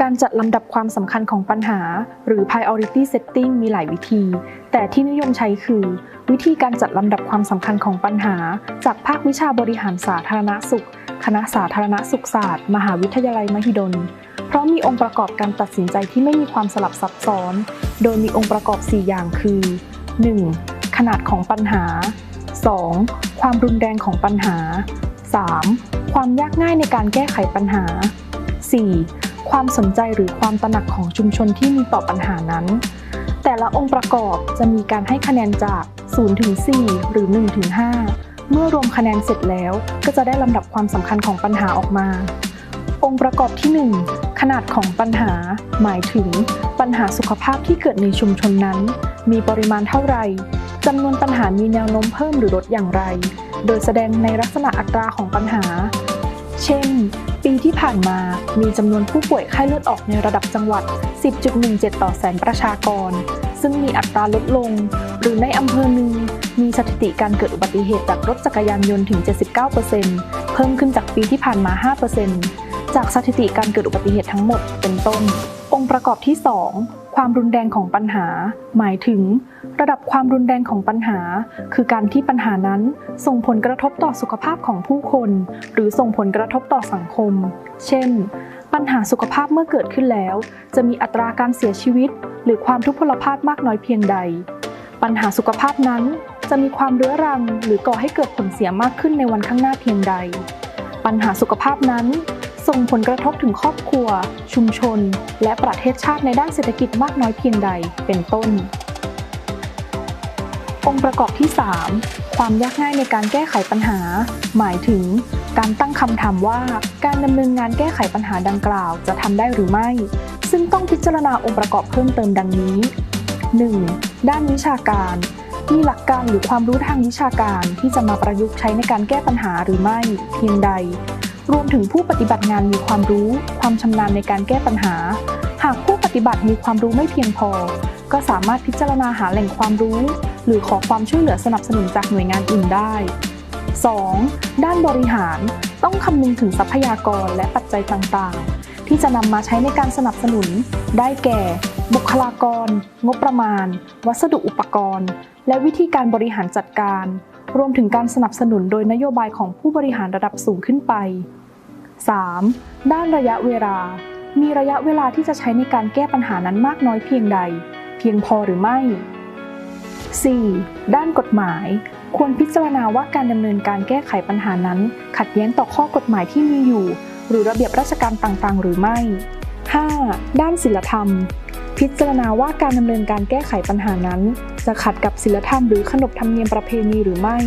การจัดลำดับความสำคัญของปัญหา หรือ priority setting มีหลายวิธี แต่ที่นิยมใช้คือ วิธีการจัดลำดับความสำคัญของปัญหา จากภาควิชาบริหารสาธารณสุข คณะสาธารณสุขศาสตร์ มหาวิทยาลัยมหิดล เพราะมีองค์ประกอบการตัดสินใจที่ไม่มีความสลับซับซ้อน โดยมีองค์ประกอบ 4 อย่างคือ 1. ขนาดของปัญหา 2. ความรุนแรงของปัญหา 3. ความยากง่ายในการแก้ไขปัญหา 4. ความสนใจหรือความตระหนักของชุมชนที่มีต่อปัญหานั้น แต่ละองค์ประกอบจะมีการให้คะแนนจาก0ถึง4หรือ1ถึง5เมื่อรวมคะแนนเสร็จแล้วก็จะได้ลำดับความสำคัญของปัญหาออกมา องค์ประกอบที่ 1 ขนาดของปัญหา หมายถึง ปัญหาสุขภาพที่เกิดในชุมชนนั้น มีปริมาณเท่าไหร่จำนวนปัญหามีแนวโน้มเพิ่มหรือลดอย่างไร โดยแสดงในลักษณะอัตราของปัญหา เช่น ปีที่ผ่านมามีจำนวนผู้ป่วยไข้เลือดออกในระดับจังหวัด 10.17 ต่อแสนประชากร ซึ่งมีอัตราลดลง หรือในอำเภอหนึ่งมีสถิติการเกิดอุบัติเหตุจากรถจักรยานยนต์ถึง 79%เพิ่มขึ้นจากปีที่ผ่านมา 5%จากสถิติการเกิดอุบัติเหตุทั้งหมดเป็นต้น องค์ประกอบที่ 2 ความรุนแรงของปัญหา หมายถึง ระดับความรุนแรงของปัญหา คือการที่ปัญหานั้นส่งผลกระทบต่อสุขภาพของผู้คน หรือส่งผลกระทบต่อสังคม เช่น ปัญหาสุขภาพเมื่อเกิดขึ้นแล้ว จะมีอัตราการเสียชีวิต หรือความทุพพลภาพมากน้อยเพียงใด ปัญหาสุขภาพนั้นจะมีความเรื้อรัง หรือก่อให้เกิดผลเสียมากขึ้นในวันข้างหน้าเพียงใด ปัญหาสุขภาพนั้น ส่งผลกระทบถึงครอบครัว ชุมชน และประเทศชาติในด้านเศรษฐกิจมากน้อยเพียงใดเป็นต้น องค์ประกอบที่ 3 ความยากง่ายในการแก้ไขปัญหา หมายถึง การตั้งคำถามว่าการดำเนินงานแก้ไขปัญหาดังกล่าวจะทำได้หรือไม่ ซึ่งต้องพิจารณาองค์ประกอบเพิ่มเติมดังนี้ 1. ด้านวิชาการ มีหลักการหรือความรู้ทางวิชาการที่จะมาประยุกต์ใช้ในการแก้ปัญหาหรือไม่ เพียงใด รวมถึงผู้ปฏิบัติงานมีความรู้ ความชำนาญในการแก้ปัญหา หากผู้ปฏิบัติมีความรู้ไม่เพียงพอ ก็สามารถพิจารณาหาแหล่งความรู้ หรือขอความช่วยเหลือสนับสนุนจากหน่วยงานอื่นได้ 2. ด้านบริหารต้องคำนึงถึงทรัพยากรและปัจจัยต่างๆ ที่จะนำมาใช้ในการสนับสนุน ได้แก่ บุคลากร งบประมาณ วัสดุอุปกรณ์ และวิธีการบริหารจัดการ รวมถึงการสนับสนุนโดยนโยบายของผู้บริหารระดับสูงขึ้นไป 3. ด้านระยะเวลา มีระยะเวลาที่จะใช้ในการแก้ปัญหานั้นมากน้อยเพียงใด เพียงพอหรือไม่ 4. ด้านกฎหมาย ควรพิจารณาว่าการดำเนินการแก้ไขปัญหานั้น ขัดแย้งต่อข้อกฎหมายที่มีอยู่ หรือระเบียบราชการต่างๆ หรือไม่ 5. ด้านศีลธรรม พิจารณาว่าการดำเนินการแก้ไขปัญหานั้น จะขัดกับศีลธรรมหรือขนบธรรมเนียมประเพณีหรือไม่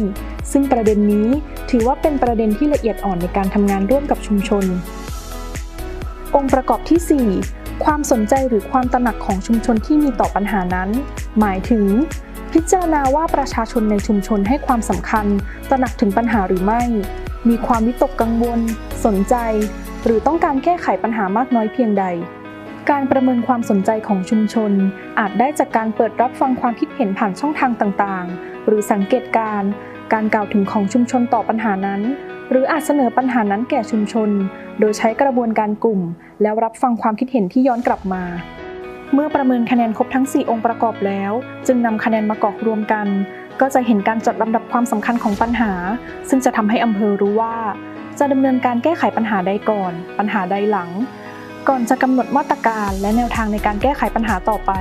ซึ่งประเด็นนี้ถือว่าเป็นประเด็นที่ละเอียดอ่อนในการทำงานร่วมกับชุมชน องค์ประกอบที่ 4 ความสนใจหรือความตระหนักของชุมชนที่มีต่อปัญหานั้น หมายถึง พิจารณาว่าประชาชนในชุมชนให้ความสำคัญ ตระหนักถึงปัญหาหรือไม่ มีความวิตกกังวล สนใจ หรือต้องการแก้ไขปัญหามากน้อยเพียงใด การประเมินความสนใจของชุมชน อาจได้จากการเปิดรับฟังความคิดเห็นผ่านช่องทางต่างๆ หรือสังเกตการ์การกล่าวถึงของชุมชนต่อปัญหานั้น หรืออาจเสนอปัญหานั้นแก่ชุมชน โดยใช้กระบวนการกลุ่ม แล้วรับฟังความคิดเห็นที่ย้อนกลับมา เมื่อประเมินคะแนนครบทั้ง 4 องค์ประกอบแล้ว จึงนำคะแนนมากอกรวมกัน ก็จะเห็นการจัดลำดับความสำคัญของปัญหา ซึ่งจะทำให้อำเภอรู้ว่า จะดำเนินการแก้ไขปัญหาใดก่อน ปัญหาใดหลัง ก่อนจะกำหนดมาตรการและแนวทางในการแก้ไขปัญหาต่อไป